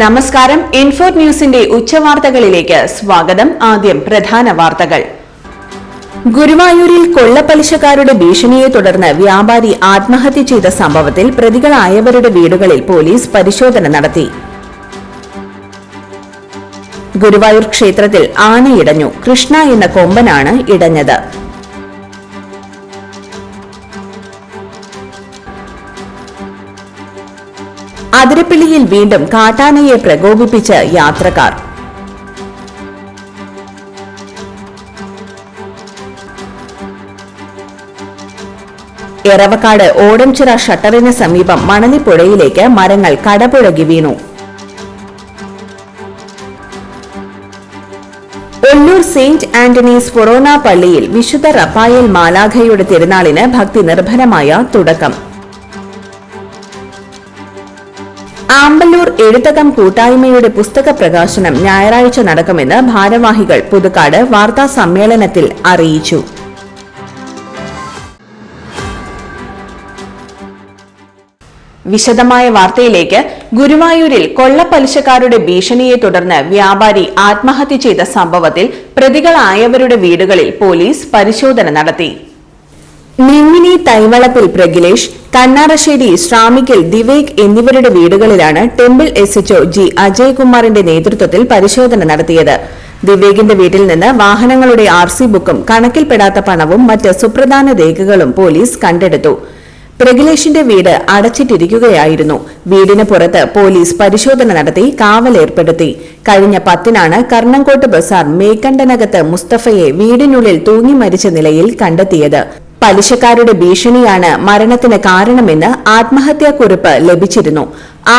നമസ്കാരം. ഇൻഫോ ന്യൂസിന്റെ ഉച്ചവാർത്തകളിലേക്ക് സ്വാഗതം. ആദ്യം പ്രധാന വാർത്തകൾ. ഗുരുവായൂരിൽ കൊള്ളപ്പലിശക്കാരുടെ ഭീഷണിയെ തുടർന്ന് വ്യാപാരി ആത്മഹത്യ ചെയ്ത സംഭവത്തിൽ പ്രതികളായവരുടെ വീടുകളിൽ പോലീസ് പരിശോധന നടത്തി. ഗുരുവായൂർ ക്ഷേത്രത്തിൽ ആനയിടഞ്ഞു. കൃഷ്ണ എന്ന കൊമ്പനാണ് ഇടഞ്ഞത്. അതിരപ്പിള്ളിയിൽ വീണ്ടും കാട്ടാനയെ പ്രകോപിപ്പിച്ച് യാത്രക്കാർ. എറവക്കാട് ഓടംചിറ ഷട്ടറിന് സമീപം മണലിപ്പുഴയിലേക്ക് മരങ്ങൾ കടപുഴകി വീണു. ഒല്ലൂർ സെയിന്റ് ആന്റണീസ് ഫൊറോന പള്ളിയിൽ വിശുദ്ധ റപ്പായൽ മാലാഖയുടെ തിരുനാളിന് ഭക്തി നിർഭരമായ തുടക്കം. ആമ്പല്ലൂർ എഴുത്തകം കൂട്ടായ്മയുടെ പുസ്തക പ്രകാശനം ഞായറാഴ്ച നടക്കുമെന്ന് ഭാരവാഹികൾ പുതുക്കാട് വാർത്താ സമ്മേളനത്തിൽ അറിയിച്ചു. വിശദമായ വാർത്തയിലേക്ക് ഗുരുവായൂരിൽ കൊള്ളപ്പലിശക്കാരുടെ ഭീഷണിയെ തുടർന്ന് വ്യാപാരി ആത്മഹത്യ ചെയ്ത സംഭവത്തിൽ പ്രതികളായവരുടെ വീടുകളിൽ പോലീസ് പരിശോധന നടത്തി. നിങ്ങിനി തൈവളപ്പിൽ പ്രഗിലേഷ് കണ്ണാറശ്ശേരി ശ്രാമിക്കൽ ദിവേക് എന്നിവരുടെ വീടുകളിലാണ് ടെമ്പിൾ എസ് ജി അജയ്കുമാറിന്റെ നേതൃത്വത്തിൽ പരിശോധന നടത്തിയത്. ദിവേകിന്റെ വീട്ടിൽ നിന്ന് വാഹനങ്ങളുടെ ആർ സി ബുക്കും കണക്കിൽപ്പെടാത്ത പണവും മറ്റ് സുപ്രധാന രേഖകളും പോലീസ് കണ്ടെടുത്തു. പ്രഗിലേഷിന്റെ വീട് അടച്ചിട്ടിരിക്കുകയായിരുന്നു. വീടിന് പുറത്ത് പോലീസ് പരിശോധന നടത്തി കാവലേർപ്പെടുത്തി കഴിഞ്ഞ പത്തിനാണ് കർണംകോട്ട് ബസാർ മേക്കണ്ടനകത്ത് മുസ്തഫയെ വീടിനുള്ളിൽ തൂങ്ങി മരിച്ച നിലയിൽ കണ്ടെത്തിയത്. പലിശക്കാരുടെ ഭീഷണിയാണ് മരണത്തിന് കാരണമെന്ന് ആത്മഹത്യാക്കുറിപ്പ് ലഭിച്ചിരുന്നു.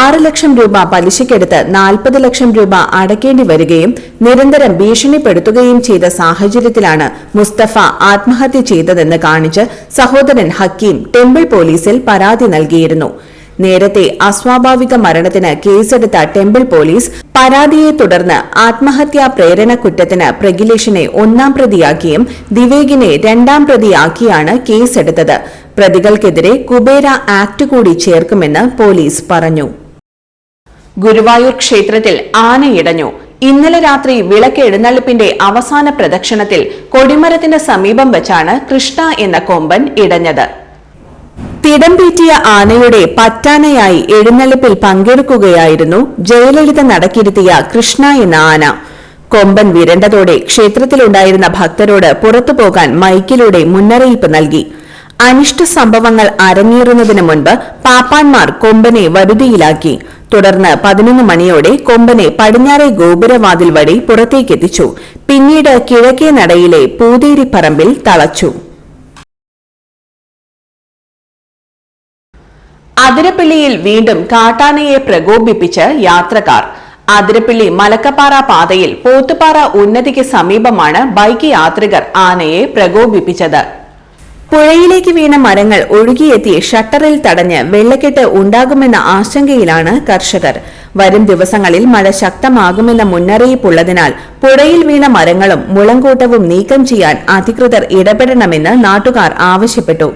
ആറ് ലക്ഷം രൂപ പലിശയ്ക്കെടുത്ത് നാൽപ്പത് ലക്ഷം രൂപ അടയ്ക്കേണ്ടി വരികയും നിരന്തരം ഭീഷണിപ്പെടുത്തുകയും ചെയ്ത സാഹചര്യത്തിലാണ് മുസ്തഫ ആത്മഹത്യ ചെയ്തതെന്ന് കാണിച്ച് സഹോദരൻ ഹക്കീം ടെമ്പിൾ പോലീസിൽ പരാതി നൽകിയിരുന്നു. നേരത്തെ അസ്വാഭാവിക മരണത്തിന് കേസെടുത്ത ടെമ്പിൾ പോലീസ് പരാതിയെ തുടർന്ന് ആത്മഹത്യാ പ്രേരണ കുറ്റത്തിന് പ്രഗിലേഷിനെ ഒന്നാം പ്രതിയാക്കിയും ദിവേഗിനെ രണ്ടാം പ്രതിയാക്കിയാണ് കേസെടുത്തത്. പ്രതികൾക്കെതിരെ കുബേര ആക്ട് കൂടി ചേർക്കുമെന്ന് പോലീസ് പറഞ്ഞു. ഗുരുവായൂർ ക്ഷേത്രത്തിൽ ആനയിടഞ്ഞു. ഇന്നലെ രാത്രി വിളക്ക് എഴുന്നള്ളിപ്പിന്റെ അവസാന പ്രദക്ഷിണത്തിൽ കൊടിമരത്തിന് സമീപം വെച്ചാണ് കൃഷ്ണ എന്ന കൊമ്പൻ ഇടഞ്ഞത്. തിടംപീറ്റിയ ആനയുടെ പറ്റാനയായി എഴുന്നള്ളിപ്പിൽ പങ്കെടുക്കുകയായിരുന്നു ജയലളിത നടക്കിരുത്തിയ കൃഷ്ണ എന്ന ആന. കൊമ്പൻ വിരണ്ടതോടെ ക്ഷേത്രത്തിലുണ്ടായിരുന്ന ഭക്തരോട് പുറത്തുപോകാൻ മൈക്കിലൂടെ മുന്നറിയിപ്പ് നൽകി. അനിഷ്ട സംഭവങ്ങൾ അരങ്ങേറുന്നതിന് മുൻപ് പാപ്പാൻമാർ കൊമ്പനെ വരുതിയിലാക്കി തുടർന്ന് പതിനൊന്ന് മണിയോടെ കൊമ്പനെ പടിഞ്ഞാറെ ഗോപുരവാതിൽ വഴി പുറത്തേക്കെത്തിച്ചു. പിന്നീട് കിഴക്കേ നടയിലെ പൂതേരിപ്പറമ്പിൽ തളച്ചു. അതിരപ്പള്ളിയിൽ വീണ്ടും കാട്ടാനയെ പ്രകോപിപ്പിച്ച് യാത്രക്കാർ. അതിരപ്പിള്ളി മലക്കപ്പാറ പാതയിൽ പോത്തുപാറ ഉന്നതിക്ക് സമീപമാണ് ബൈക്ക് യാത്രികർ ആനയെ പ്രകോപിപ്പിച്ചത്. പുഴയിലേക്ക് വീണ മരങ്ങൾ ഒഴുകിയെത്തി ഷട്ടറിൽ തടഞ്ഞ് വെള്ളക്കെട്ട് ഉണ്ടാകുമെന്ന ആശങ്കയിലാണ് കർഷകർ. വരും ദിവസങ്ങളിൽ മഴ ശക്തമാകുമെന്ന മുന്നറിയിപ്പുള്ളതിനാൽ പുഴയിൽ വീണ മരങ്ങളും മുളങ്കൂട്ടവും നീക്കം ചെയ്യാൻ അധികൃതർ ഇടപെടണമെന്ന് നാട്ടുകാർ ആവശ്യപ്പെട്ടു.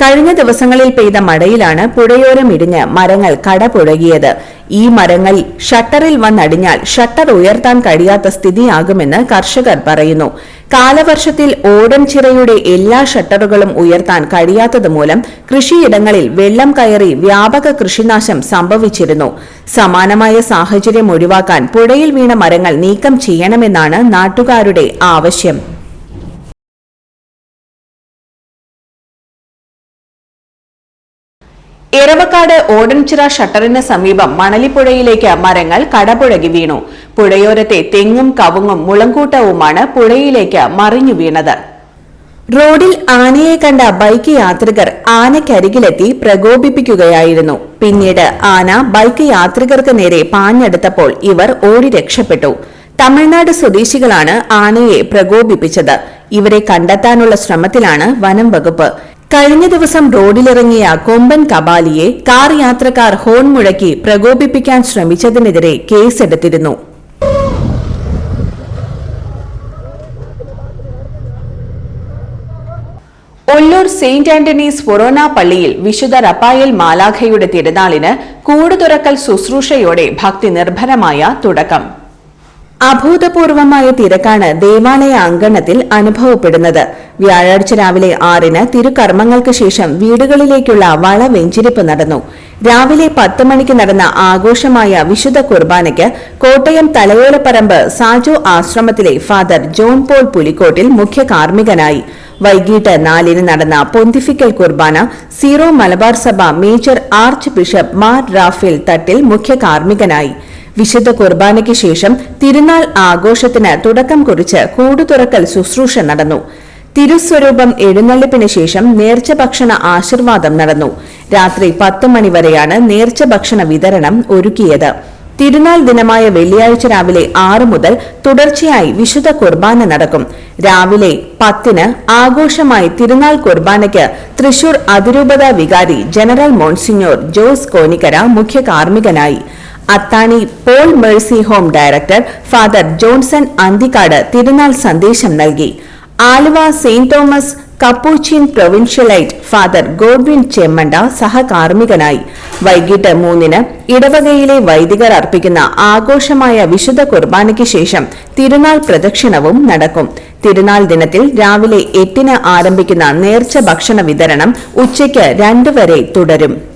കഴിഞ്ഞ ദിവസങ്ങളിൽ പെയ്ത മഴയിലാണ് പുഴയോരം ഇടിഞ്ഞ് മരങ്ങൾ കടപുഴകിയത്. ഈ മരങ്ങൾ ഷട്ടറിൽ വന്നടിഞ്ഞാൽ ഷട്ടർ ഉയർത്താൻ കഴിയാത്ത സ്ഥിതിയാകുമെന്ന് കർഷകർ പറയുന്നു. കാലവർഷത്തിൽ ഓടൻചിറയുടെ എല്ലാ ഷട്ടറുകളും ഉയർത്താൻ കഴിയാത്തതുമൂലം കൃഷിയിടങ്ങളിൽ വെള്ളം കയറി വ്യാപക കൃഷിനാശം സംഭവിച്ചിരുന്നു. സമാനമായ സാഹചര്യം ഒഴിവാക്കാൻ പുഴയിൽ വീണ മരങ്ങൾ നീക്കം ചെയ്യണമെന്നാണ് നാട്ടുകാരുടെ ആവശ്യം. എറവക്കാട് ഓടൻചിറ ഷട്ടറിന് സമീപം മണലിപ്പുഴയിലേക്ക് മരങ്ങൾ കടപുഴകി വീണു. പുഴയോരത്തെ തെങ്ങും കവുങ്ങും മുളങ്കൂട്ടവുമാണ് പുഴയിലേക്ക് മറിഞ്ഞു വീണത്. റോഡിൽ ആനയെ കണ്ട ബൈക്ക് യാത്രികർ ആനയ്ക്കരികിലെത്തി പ്രകോപിപ്പിക്കുകയായിരുന്നു. പിന്നീട് ആന ബൈക്ക് യാത്രികർക്ക് നേരെ പാഞ്ഞെടുത്തപ്പോൾ ഇവർ ഓടി രക്ഷപ്പെട്ടു. തമിഴ്നാട് സ്വദേശികളാണ് ആനയെ പ്രകോപിപ്പിച്ചത്. ഇവരെ കണ്ടെത്താനുള്ള ശ്രമത്തിലാണ് വനം വകുപ്പ്. കഴിഞ്ഞ ദിവസം റോഡിലിറങ്ങിയ കൊമ്പൻ കബാലിയെ കാർ യാത്രക്കാർ ഹോൺ മുഴക്കി പ്രകോപിപ്പിക്കാൻ ശ്രമിച്ചതിനെതിരെ കേസെടുത്തിരുന്നു. ഒല്ലൂർ സെയിന്റ് ആന്റണീസ് ഫൊറോന പള്ളിയിൽ വിശുദ്ധ റപ്പായൽ മാലാഖയുടെ തിരുനാളിന് കൂടുതുറക്കൽ ശുശ്രൂഷയോടെ ഭക്തി നിർഭരമായ തുടക്കം. അഭൂതപൂർവമായ തിരക്കാണ് ദേവാലയ അങ്കണത്തിൽ അനുഭവപ്പെടുന്നത്. വ്യാഴാഴ്ച രാവിലെ ആറിന് തിരുകർമ്മങ്ങൾക്ക് ശേഷം വീടുകളിലേക്കുള്ള വളവെഞ്ചിരിപ്പ് നടന്നു. രാവിലെ പത്ത് മണിക്ക് നടന്ന ആഘോഷമായ വിശുദ്ധ കുർബാനയ്ക്ക് കോട്ടയം തലയോലപ്പറമ്പ് സാജോ ആശ്രമത്തിലെ ഫാദർ ജോൺ പോൾ പുലിക്കോട്ടിൽ മുഖ്യ കാർമ്മികനായി. വൈകിട്ട് നാലിന് നടന്ന പൊന്തിഫിക്കൽ കുർബാന സീറോ മലബാർ സഭ major archbishop Mar Raphael Thattil മുഖ്യ കാർമ്മികനായി. വിശുദ്ധ കുർബാനയ്ക്ക് ശേഷം തിരുനാൾ ആഘോഷത്തിന് തുടക്കം കുറിച്ച് കൂടുതുറക്കൽ ശുശ്രൂഷ നടന്നു. തിരുസ്വരൂപം എഴുന്നള്ളിപ്പിന് ശേഷം നേർച്ച ഭക്ഷണ ആശീർവാദം നടന്നു. രാത്രി പത്ത് മണിവരെയാണ് നേർച്ച ഭക്ഷണ വിതരണം ഒരുക്കിയത്. തിരുനാൾ ദിനമായ വെള്ളിയാഴ്ച രാവിലെ ആറ് മുതൽ തുടർച്ചയായി വിശുദ്ധ കുർബാന നടക്കും. രാവിലെ പത്തിന് ആഘോഷമായി തിരുനാൾ കുർബാനയ്ക്ക് തൃശൂർ അതിരൂപത വികാരി ജനറൽ മോൺസിഞ്ഞോർ ജോസ് കോനിക്കര മുഖ്യ കാർമ്മികനായി. Athani Paul mercy home director father Johnson Anthikad തിരുനാൾ സന്ദേശം നൽകി. Aluva saint Thomas Capuchin provincialate father Godwin Chemmanda സഹകാർമ്മികനായി. വൈകിട്ട് മൂന്നിന് ഇടവകയിലെ വൈദികർ അർപ്പിക്കുന്ന ആഘോഷമായ വിശുദ്ധ കുർബാനയ്ക്ക് ശേഷം തിരുനാൾ പ്രദക്ഷിണവും നടക്കും. തിരുനാൾ ദിനത്തിൽ രാവിലെ എട്ടിന് ആരംഭിക്കുന്ന നേർച്ച ഭക്ഷണ വിതരണം ഉച്ചയ്ക്ക് രണ്ടുവരെ തുടരും.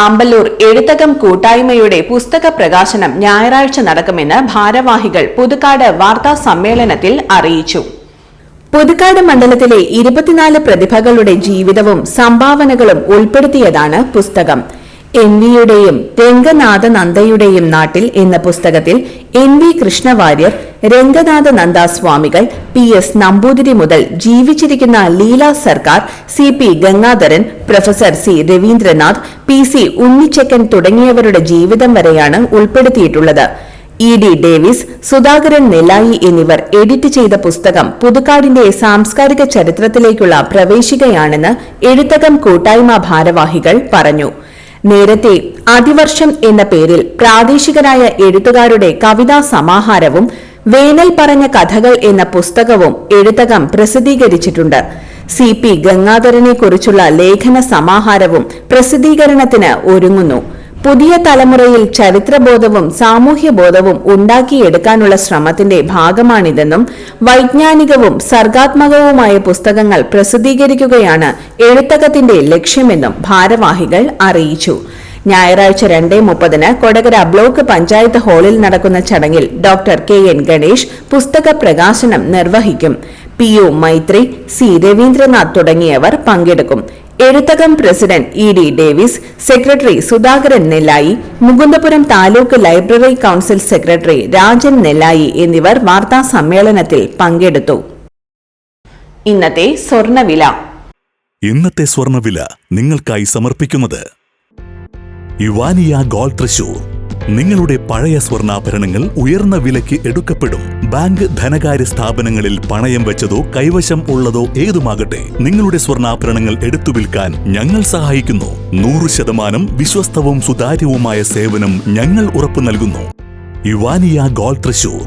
ആമ്പല്ലൂർ എഴുത്തകം കൂട്ടായ്മയുടെ പുസ്തക പ്രകാശനം ഞായറാഴ്ച നടക്കുമെന്ന് ഭാരവാഹികൾ പുതുക്കാട് വാർത്താ സമ്മേളനത്തിൽ അറിയിച്ചു. പുതുക്കാട് മണ്ഡലത്തിലെ ഇരുപത്തിനാല് പ്രതിഭകളുടെ ജീവിതവും സംഭാവനകളും ഉൾപ്പെടുത്തിയതാണ് പുസ്തകം. എൻ വിയുടെയും രംഗനാഥ നന്ദയുടെയും നാട്ടിൽ എന്ന പുസ്തകത്തിൽ എൻ വി കൃഷ്ണവാര്യർ രംഗനാഥ നന്ദ സ്വാമികൾ പി എസ് നമ്പൂതിരി മുതൽ ജീവിച്ചിരിക്കുന്ന Leela Sarkar C P Gangadharan professor C Raveendranath P C Unnichakkan തുടങ്ങിയവരുടെ ജീവിതം വരെയാണ് ഉൾപ്പെടുത്തിയിട്ടുള്ളത്. E D Davis Sudhakaran Nellayi എന്നിവർ എഡിറ്റ് ചെയ്ത പുസ്തകം പുതുക്കാടിന്റെ സാംസ്കാരിക ചരിത്രത്തിലേക്കുള്ള പ്രവേശികയാണെന്ന് എഴുത്തകം കൂട്ടായ്മ ഭാരവാഹികൾ പറഞ്ഞു. നേരത്തെ അതിവർഷം എന്ന പേരിൽ പ്രാദേശികരായ എഴുത്തുകാരുടെ കവിതാ സമാഹാരവും വേനൽ പറഞ്ഞ കഥകൾ എന്ന പുസ്തകവും എഴുത്തകം പ്രസിദ്ധീകരിച്ചിട്ടുണ്ട്. സി പി ഗംഗാധരനെ കുറിച്ചുള്ള ലേഖന സമാഹാരവും പ്രസിദ്ധീകരണത്തിന് ഒരുങ്ങുന്നു. പുതിയ തലമുറയിൽ ചരിത്രബോധവും സാമൂഹ്യബോധവും ഉണ്ടാക്കിയെടുക്കാനുള്ള ശ്രമത്തിന്റെ ഭാഗമാണിതെന്നും വൈജ്ഞാനികവും സർഗാത്മകവുമായ പുസ്തകങ്ങൾ പ്രസിദ്ധീകരിക്കുകയാണ് എഴുത്തകത്തിന്റെ ലക്ഷ്യമെന്നും ഭാരവാഹികൾ അറിയിച്ചു. ഞായറാഴ്ച രണ്ടേ മുപ്പതിന് കൊടകര ബ്ലോക്ക് പഞ്ചായത്ത് ഹാളിൽ നടക്കുന്ന ചടങ്ങിൽ ഡോക്ടർ കെ എൻ ഗണേഷ് പുസ്തക പ്രകാശനം നിർവഹിക്കും. P U Maithri C Raveendranath തുടങ്ങിയവർ പങ്കെടുക്കും. Ezhuthakam president E D Davis secretary Sudhakaran Nellayi Mukundapuram taluk library council secretary Rajan Nellayi എന്നിവർ വാർത്താ സമ്മേളനത്തിൽ പങ്കെടുത്തു. ഇന്നത്തെ സ്വർണവില. ഇന്നത്തെ സ്വർണവില നിങ്ങൾക്കായി സമർപ്പിക്കുന്നത് യുവാനിയ ഗോൾഡ് തൃശൂർ. നിങ്ങളുടെ പഴയ സ്വർണാഭരണങ്ങൾ ഉയർന്ന വിലയ്ക്ക് എടുക്കപ്പെടും. ബാങ്ക് ധനകാര്യ സ്ഥാപനങ്ങളിൽ പണയം വെച്ചതോ കൈവശം ഉള്ളതോ ഏതുമാകട്ടെ നിങ്ങളുടെ സ്വർണാഭരണങ്ങൾ എടുത്തു വിൽക്കാൻ ഞങ്ങൾ സഹായിക്കുന്നു. നൂറ് ശതമാനം വിശ്വസ്തവും സുതാര്യവുമായ സേവനം ഞങ്ങൾ ഉറപ്പു നൽകുന്നു. യുവാനിയ ഗോൾഡ് തൃശൂർ.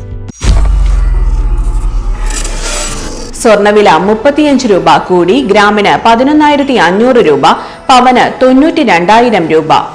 സ്വർണവില മുപ്പത്തിയഞ്ച് രൂപ കൂടി ഗ്രാമിന് പതിനൊന്നായിരത്തി അഞ്ഞൂറ് രൂപ പവന് തൊണ്ണൂറ്റി രണ്ടായിരം രൂപ.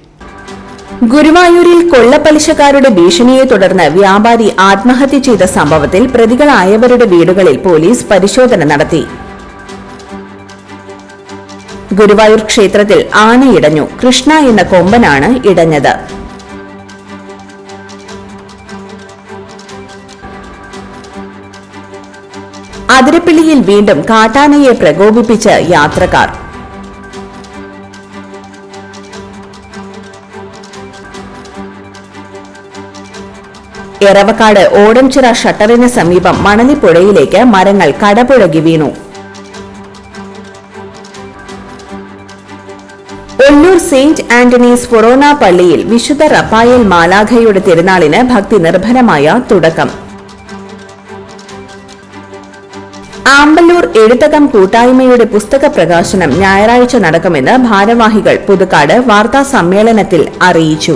ഗുരുവായൂരിൽ കൊള്ളപ്പലിശക്കാരുടെ ഭീഷണിയെ തുടർന്ന് വ്യാപാരി ആത്മഹത്യ ചെയ്ത സംഭവത്തിൽ പ്രതികളായവരുടെ വീടുകളിൽ പോലീസ് പരിശോധന നടത്തി. ഗുരുവായൂർ ക്ഷേത്രത്തിൽ ആനയിടഞ്ഞു. കൃഷ്ണ എന്ന കൊമ്പനാണ് ഇടഞ്ഞത്. അതിരപ്പിള്ളിയിൽ വീണ്ടും കാട്ടാനയെ പ്രകോപിപ്പിച്ച് യാത്രക്കാർ. എറവക്കാട് ഓടംചിറ ഷട്ടറിന് സമീപം മണലിപ്പുഴയിലേക്ക് മരങ്ങൾ കടപുഴകി വീണു. ഒല്ലൂർ സെയിന്റ് ആന്റണീസ് ഫൊറോണ പള്ളിയിൽ വിശുദ്ധ റപ്പായൽ മാലാഖയുടെ തിരുനാളിന് ഭക്തി നിർഭരമായ തുടക്കം. ആമ്പല്ലൂർ എഴുത്തകം കൂട്ടായ്മയുടെ പുസ്തക പ്രകാശനം ഞായറാഴ്ച നടക്കുമെന്ന് ഭാരവാഹികൾ പുതുക്കാട് വാർത്താ സമ്മേളനത്തിൽ അറിയിച്ചു.